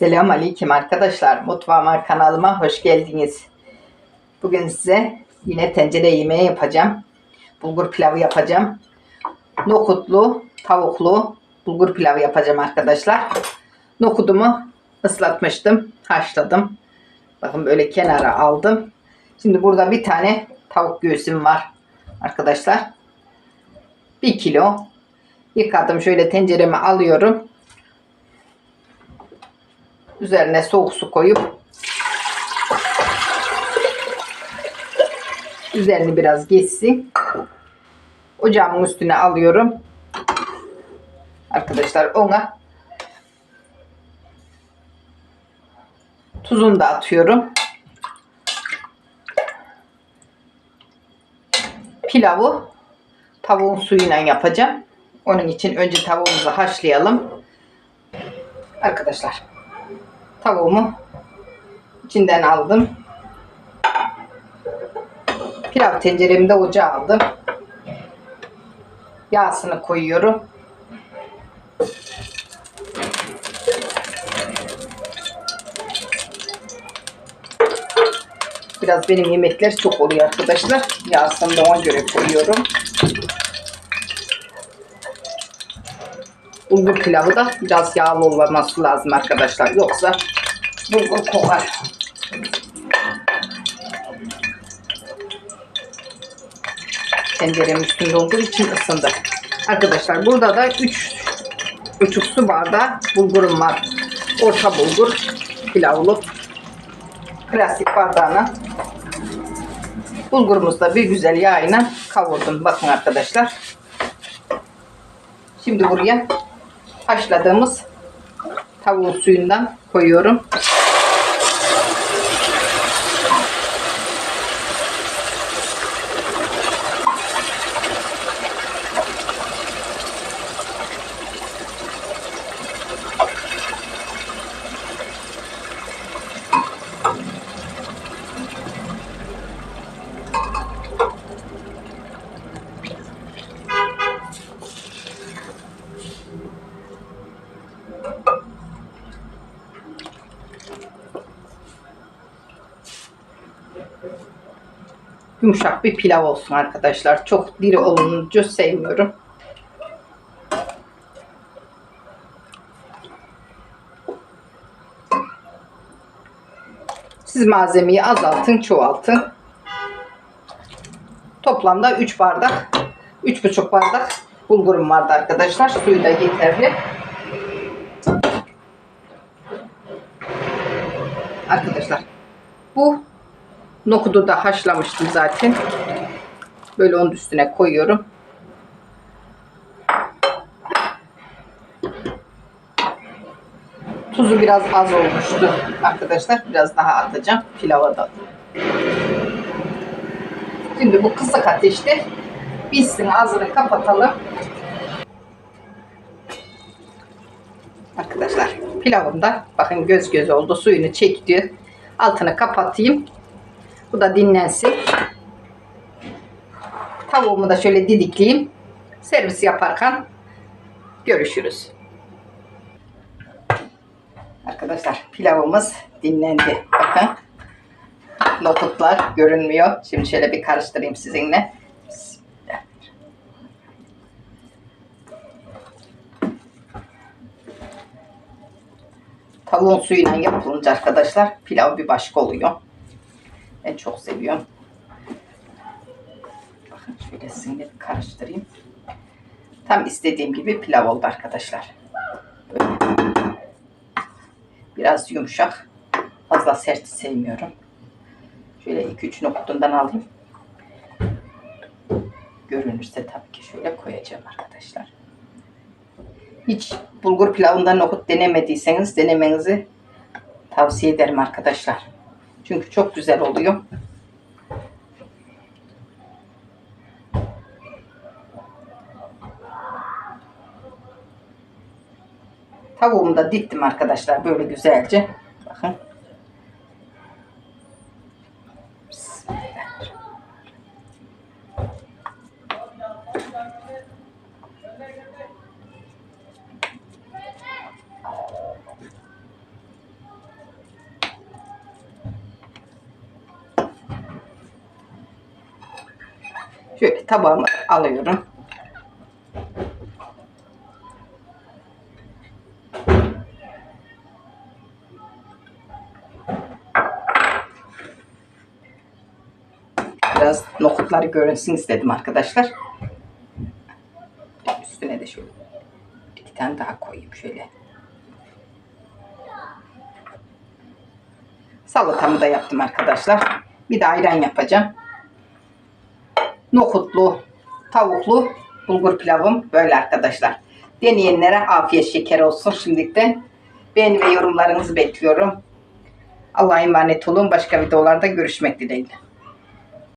Selam aleyküm arkadaşlar. Mutfağıma kanalıma hoş geldiniz. Bugün size yine tencere yemeği yapacağım. Bulgur pilavı yapacağım. Nokutlu, tavuklu bulgur pilavı yapacağım arkadaşlar. Nokudumu ıslatmıştım, haşladım. Bakın böyle kenara aldım. Şimdi burada bir tane tavuk göğsüm var arkadaşlar. Bir kilo yıkadım. Şöyle tencereme alıyorum. Üzerine soğuk su koyup üzerini biraz geçsin. Ocağımın üstüne alıyorum. Arkadaşlar ona tuzunu da atıyorum. Pilavı tavuğun suyuyla yapacağım. Onun için önce tavuğumuzu haşlayalım. Arkadaşlar tavuğumu içinden aldım. Pilav tenceremi de ocağa aldım. Yağsını koyuyorum. Biraz benim yemekler çok oluyor arkadaşlar. Yağsını da ona göre koyuyorum. Bulgur pilavı da biraz yağlı olması lazım arkadaşlar. Yoksa bulgur kokar. Tenceremin üstünde olduğu için ısındı. Arkadaşlar burada da 3 buçuk su bardağı bulgurum var. Orta bulgur pilavlı. Plastik bardağına bulgurumuzu da bir güzel yağıyla kavurdum. Bakın arkadaşlar. Şimdi buraya haşladığımız tavuğun suyundan koyuyorum. Yumuşak bir pilav olsun arkadaşlar. Çok diri olunca sevmiyorum. Siz malzemeyi azaltın, çoğaltın. Toplamda 3 bardak, 3,5 bardak bulgurum vardı arkadaşlar. Suyu da yeterli. Arkadaşlar bu nokudu da haşlamıştım zaten. Böyle onun üstüne koyuyorum. Tuzu biraz az olmuştu arkadaşlar. Biraz daha atacağım pilava da. Şimdi bu kısık ateşte pişsin ağzını kapatalım. Arkadaşlar pilavım da bakın göz göz oldu. Suyunu çekti. Altını kapatayım. Bu da dinlensin. Tavuğumu da şöyle didikleyeyim. Servis yaparken görüşürüz. Arkadaşlar pilavımız dinlendi. Bakın. Nokutlar görünmüyor. Şimdi şöyle bir karıştırayım sizinle. Tavuğun suyuyla yapılınca arkadaşlar pilav bir başka oluyor. Ben çok seviyorum. Bakın şöyle bir karıştırayım. Tam istediğim gibi pilav oldu arkadaşlar. Biraz yumuşak. Fazla sert sevmiyorum. Şöyle 2-3 nokutundan alayım. Görünürse tabii ki şöyle koyacağım arkadaşlar. Hiç bulgur pilavından nohut denemediyseniz denemenizi tavsiye ederim arkadaşlar. Çünkü çok güzel oluyor. Tavuğumu da diktim arkadaşlar böyle güzelce. Bakın. Şöyle tabağımı alıyorum. Biraz nohutları görünsün istedim arkadaşlar. Üstüne de şöyle iki tane daha koyayım şöyle. Salatamı da yaptım arkadaşlar. Bir de ayran yapacağım. Nohutlu, tavuklu bulgur pilavım böyle arkadaşlar. Deneyenlere afiyet şeker olsun şimdilikten. Beğeni ve yorumlarınızı bekliyorum. Allah'a emanet olun. Başka videolarda görüşmek dileğiyle.